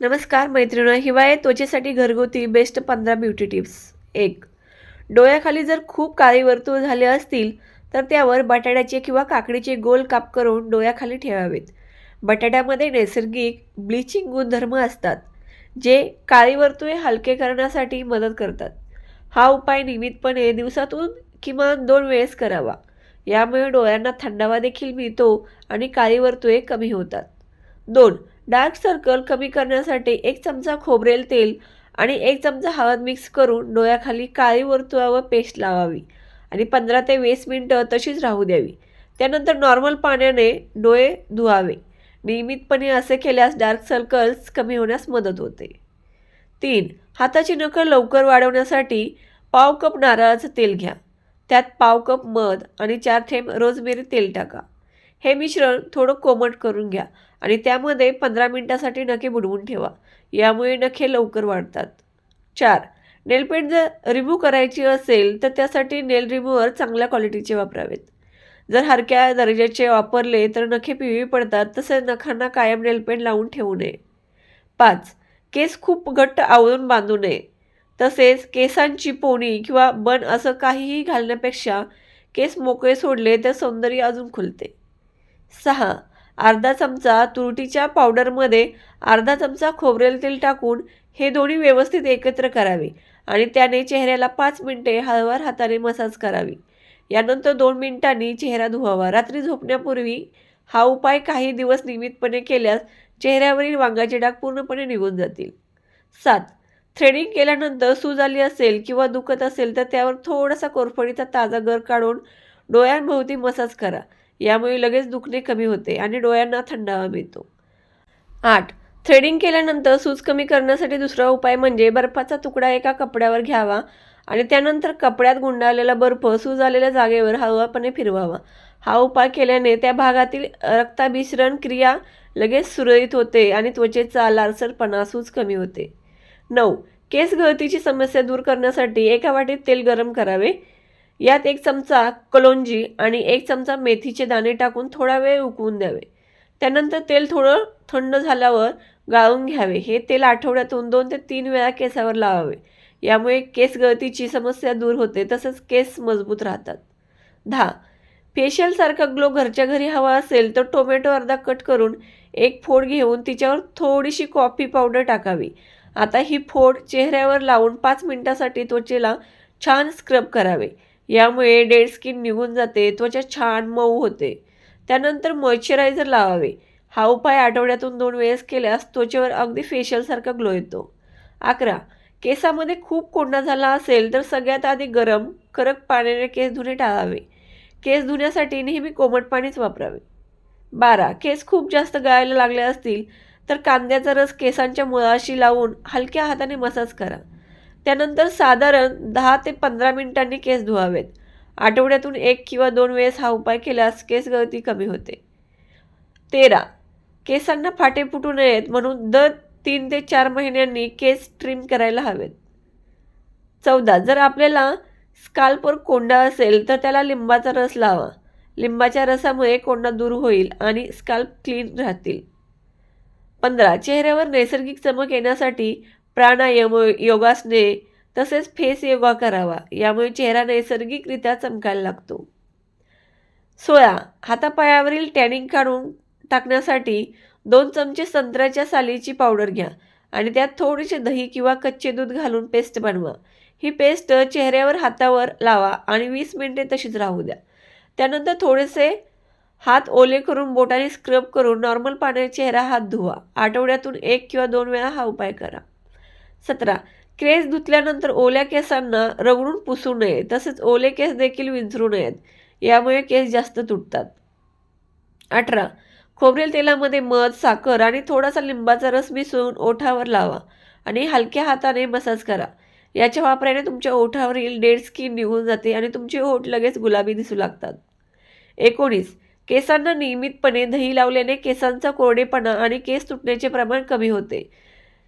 नमस्कार मैत्रिणी हिवाळ्यात त्वचेसाठी घरगुती बेस्ट पंधरा ब्युटी टिप्स एक डोळ्याखाली जर खूप काळी वर्तुळ झाले असतील तर त्यावर बटाट्याचे किंवा काकडीचे गोल काप करून डोळ्याखाली ठेवावेत. बटाट्यामध्ये नैसर्गिक ब्लिचिंग गुणधर्म असतात जे काळी वर्तुळे हलके करण्यासाठी मदत करतात. हा उपाय नियमितपणे दिवसातून किमान दोन वेळेस करावा. यामुळे डोळ्यांना थंडावा देखील मिळतो आणि काळी वर्तुळे कमी होतात. दोन डार्क सर्कल कमी करण्यासाठी एक चमचा खोबरेल तेल आणि एक चमचा हळद मिक्स करून डोळ्याखाली काळी वर्तुळावर पेस्ट लावावी आणि पंधरा ते वीस मिनटं तशीच राहू द्यावी. त्यानंतर नॉर्मल पाण्याने डोळे धुवावे. नियमितपणे असे केल्यास डार्क सर्कल्स कमी होण्यास मदत होते. तीन हाताची नखं लवकर वाढवण्यासाठी पाव कप नारळाचं तेल घ्या. त्यात पाव कप मध आणि चार थेंब रोजमेरी तेल टाका. हे मिश्रण थोडं कोमट करून घ्या आणि त्यामध्ये पंधरा मिनटासाठी नखे बुडवून ठेवा. यामुळे नखे लवकर वाढतात. चार. नेलपेंट जर रिमूव्ह करायची असेल तर त्यासाठी नेल रिमूव्हर चांगल्या क्वालिटीचे वापरावेत. जर हरक्या दर्जाचे वापरले तर नखे पिवळी पडतात तसेच नखांना कायम नेलपेंट लावून ठेवू नये. पाच. केस खूप घट्ट आवळून बांधू नये. तसेच केसांची पोणी किंवा बन असं काहीही घालण्यापेक्षा केस मोकळे सोडले तर सौंदर्य अजून खुलते. सहा. अर्धा चमचा तुरटीच्या पावडरमध्ये अर्धा चमचा खोबरेल तेल टाकून हे दोन्ही व्यवस्थित एकत्र करावे आणि त्याने चेहऱ्याला पाच मिनिटे हळवार हाताने मसाज करावी. यानंतर दोन मिनिटांनी चेहरा धुवावा. रात्री झोपण्यापूर्वी हा उपाय काही दिवस नियमितपणे केल्यास चेहऱ्यावरील वांगाचे डाग पूर्णपणे निघून जातील. सात. थ्रेडिंग केल्यानंतर सूज आली असेल किंवा दुखत असेल तर त्यावर थोडासा कोरफडीचा ताजा गर काढून डोळ्यांभोवती मसाज करा. यामुळे लगेच दुखणे कमी होते आणि डोळ्यांना थंडावा मिळतो. आठ. थ्रेडिंग केल्यानंतर सूज कमी करण्यासाठी दुसरा उपाय म्हणजे बर्फाचा तुकडा एका कपड्यावर घ्यावा आणि त्यानंतर कपड्यात गुंडाळलेला बर्फ सूज आलेल्या जागेवर हळवापणे फिरवावा. हा उपाय केल्याने त्या भागातील रक्ताभिसरण क्रिया लगेच सुरळीत होते आणि त्वचेचा लालसरपणा सूज कमी होते. नऊ. केस गळतीची समस्या दूर करण्यासाठी एका वाटीत तेल गरम करावे. यात एक चमचा कलोंजी आणि एक चमचा मेथीचे दाणे टाकून थोडा वेळ उकळून द्यावे. त्यानंतर तेल थोडं थंड झाल्यावर गाळून घ्यावे. हे तेल आठवड्यातून दोन ते तीन वेळा केसावर लावावे. यामुळे केस गळतीची समस्या दूर होते तसंच केस मजबूत राहतात. दहा. फेशियलसारखा ग्लो घरच्या घरी हवा असेल तर टोमॅटो अर्धा कट करून एक फोड घेऊन तिच्यावर थोडीशी कॉफी पावडर टाकावी. आता ही फोड चेहऱ्यावर लावून पाच मिनिटासाठी त्वचेला छान स्क्रब करावे. यामुळे डेड स्किन निघून जाते त्वचा छान मऊ होते. त्यानंतर मॉइश्चरायझर लावावे. हा उपाय आठवड्यातून दोन वेळेस केल्यास त्वचेवर अगदी फेशियलसारखा ग्लो येतो. अकरा. केसामध्ये खूप कोंडा झाला असेल तर सगळ्यात आधी गरम करक पाण्याने केस धुणे टाळावे. केस धुण्यासाठी नेहमी कोमट पाणीच वापरावे. बारा. केस खूप जास्त गळायला लागले असतील तर कांद्याचा रस केसांच्या मुळाशी लावून हलक्या हाताने मसाज करा. त्यानंतर साधारण दहा ते पंधरा मिनिटांनी केस धुवावेत. आठवड्यातून एक किंवा दोन वेळेस हा उपाय केल्यास केस गळती कमी होते. तेरा. केसांना फाटे फुटू नयेत म्हणून दर तीन ते चार महिन्यांनी केस ट्रिम करायला हवेत. चौदा. जर आपल्याला स्काल्पवर कोंडा असेल तर त्याला लिंबाचा रस लावा. लिंबाच्या रसामुळे कोंडा दूर होईल आणि स्काल्प क्लीन राहतील. पंधरा. चेहऱ्यावर नैसर्गिक चमक येण्यासाठी प्राणायाम योगासने तसेच फेस योगा करावा यामुळे चेहरा नैसर्गिकरित्या चमकायला लागतो. सोळा हातापायावरील टॅनिंग काढून टाकण्यासाठी दोन चमचे संत्र्याच्या सालीची पावडर घ्या आणि त्यात थोडेसे दही किंवा कच्चे दूध घालून पेस्ट बनवा. ही पेस्ट चेहऱ्यावर हातावर लावा आणि वीस मिनिटे तशीच राहू द्या. त्यानंतर थोडेसे हात ओले करून बोटाने स्क्रब करून नॉर्मल पाण्याने चेहरा हात धुवा. आठवड्यातून एक किंवा दोन वेळा हा उपाय करा. सतरा. केस धुतल्यानंतर ओल्या केसांना रगडून पुसू नये तसेच ओले केस देखील विंचरू नयेत यामुळे केस जास्त तुटतात. अठरा. खोबरेल तेलामध्ये मध साखर आणि थोडासा लिंबाचा रस मिसळून ओठावर लावा आणि हलक्या हाताने मसाज करा. याच्या वापराने तुमच्या ओठावरील डेड स्किन निघून जाते आणि तुमचे ओठ लगेच गुलाबी दिसू लागतात. एकोणीस. केसांना नियमितपणे दही लावल्याने केसांचा कोरडेपणा आणि केस तुटण्याचे प्रमाण कमी होते.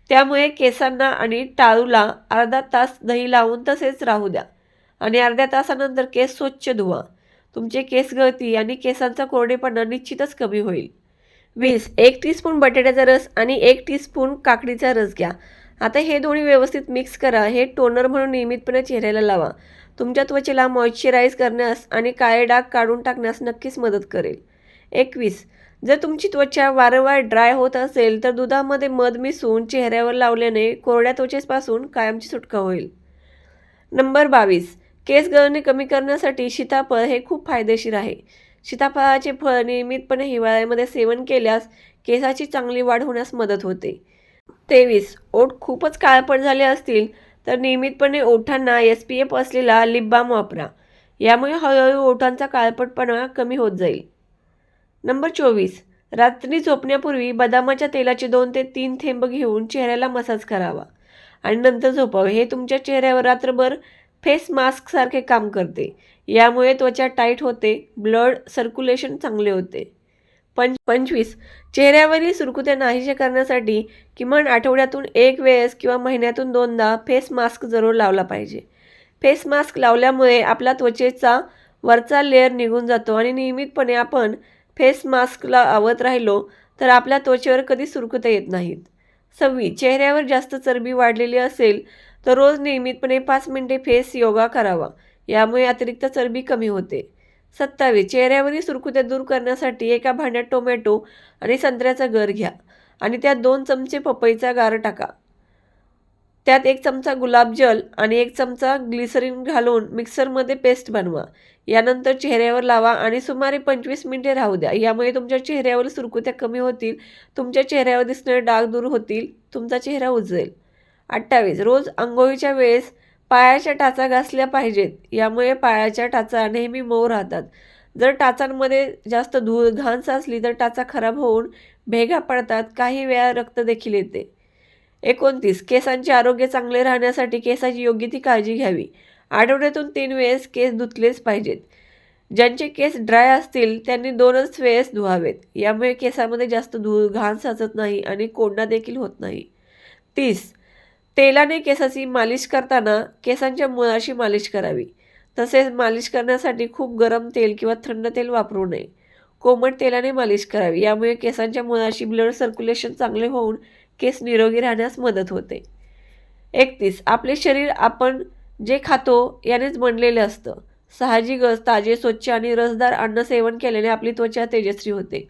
त्यामुळे केसांना आणि टाळूला अर्धा तास दही लावून तसेच राहू द्या. आणि अर्ध्या तासानंतर केस स्वच्छ धुवा. तुमचे केस गळती आणि केसांचा कोरडेपणा निश्चितच कमी होईल. वीस एक टीस्पून बटाट्याचा रस आणि एक टीस्पून काकडीचा रस घ्या. आता हे दोन्ही व्यवस्थित मिक्स करा. हे टोनर म्हणून नियमितपणे चेहऱ्याला लावा. तुमच्या त्वचेला मॉइश्चराईज करण्यास आणि काळे डाग काढून टाकण्यास नक्कीच मदत करेल. एकवीस जर तुमची त्वचा वारंवार ड्राय होत असेल तर दुधामध्ये मध मिसळून चेहऱ्यावर लावल्याने कोरड्या त्वचेपासून कायमची सुटका होईल. नंबर बावीस. केस गळणे कमी करण्यासाठी सीताफळ हे खूप फायदेशीर आहे. सीताफळाचे फळ नियमितपणे हिवाळ्यामध्ये सेवन केल्यास केसाची चांगली वाढ होण्यास मदत होते. तेवीस. ओठ खूपच काळपट झाले असतील तर नियमितपणे ओठांना एस पी एफ असलेला लिप बाम वापरा. यामुळे हळूहळू ओठांचा काळपटपणा कमी होत जाईल. नंबर चोवीस. रात्री झोपण्यापूर्वी बदामाच्या तेलाचे दोन ते तीन थेंब घेऊन चेहऱ्याला मसाज करावा. आणि नंतर झोपावे. हे तुमच्या चेहऱ्यावर रात्रभर फेस मास्कसारखे काम करते. यामुळे त्वचा टाईट होते. ब्लड सर्क्युलेशन चांगले होते. पंच पंचवीस. चेहऱ्यावरील सुरकुत्या नाहीशा करण्यासाठी किमान आठवड्यातून एक वेळेस किंवा महिन्यातून दोनदा फेस मास्क जरूर लावला पाहिजे. फेस मास्क लावल्यामुळे आपला त्वचेचा वरचा लेअर निघून जातो आणि नियमितपणे आपण फेस मास्कला आवत राहिलो तर आपल्या त्वचेवर कधी सुरकुत्या येत नाहीत. सव्वी चेहऱ्यावर जास्त चरबी वाढलेली असेल तर रोज नियमितपणे पाच मिनिटे फेस योगा करावा. यामुळे अतिरिक्त चरबी कमी होते. सत्तावीस चेहऱ्यावरील सुरकुत्या दूर करण्यासाठी एका भांड्यात टोमॅटो आणि संत्र्याचा गर घ्या आणि त्यात दोन चमचे पपईचा गार टाका. त्यात एक चमचा गुलाबजल आणि एक चमचा ग्लिसरीन घालून मिक्सरमध्ये पेस्ट बनवा. यानंतर चेहऱ्यावर लावा आणि सुमारे पंचवीस मिनिटे राहू द्या. यामुळे तुमच्या चेहऱ्यावर सुरकुत्या कमी होतील तुमच्या चेहऱ्यावर दिसणारे डाग दूर होतील तुमचा चेहरा उजळेल अठ्ठावीस. रोज आंघोळीच्या वेळेस पायाच्या टाचा घासल्या पाहिजेत. यामुळे पायाच्या टाचा नेहमी मऊ राहतात. जर टाचांमध्ये जास्त धूळ घाण साचली तर टाचा खराब होऊन भेगा पडतात. काही वेळा रक्त देखील येते. एकोणतीस. केसांचे आरोग्य चांगले राहण्यासाठी केसाची योग्य ती काळजी घ्यावी. आठवड्यातून तीन वेळेस केस धुतलेच पाहिजेत. ज्यांचे केस ड्राय असतील त्यांनी दोनच वेळेस धुवावेत. यामुळे केसामध्ये जास्त धूळ घाण साचत नाही आणि कोंडा देखील होत नाही. तीस. तेलाने केसाची मालिश करताना केसांच्या मुळाशी मालिश करावी. तसेच मालिश करण्यासाठी खूप गरम तेल किंवा थंड तेल वापरू नये. कोमट तेलाने मालिश करावी. यामुळे केसांच्या मुळाशी ब्लड सर्क्युलेशन चांगले होऊन केस निरोगी राहण्यास मदत होते. एकतीस आपले शरीर आपण जे खातो यानेच बनलेले असतं. साहजिकच ताजे स्वच्छ आणि रसदार अन्न सेवन केल्याने आपली त्वचा तेजस्वी होते.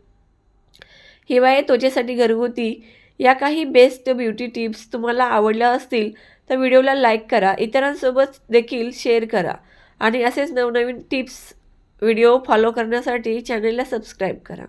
हिवाळी त्वचेसाठी घरगुती या काही बेस्ट ब्युटी टिप्स तुम्हाला आवडल्या असतील तर व्हिडिओला लाईक करा. इतरांसोबत देखील शेअर करा. आणि असेच नवनवीन टिप्स व्हिडिओ फॉलो करण्यासाठी चॅनलला सबस्क्राईब करा.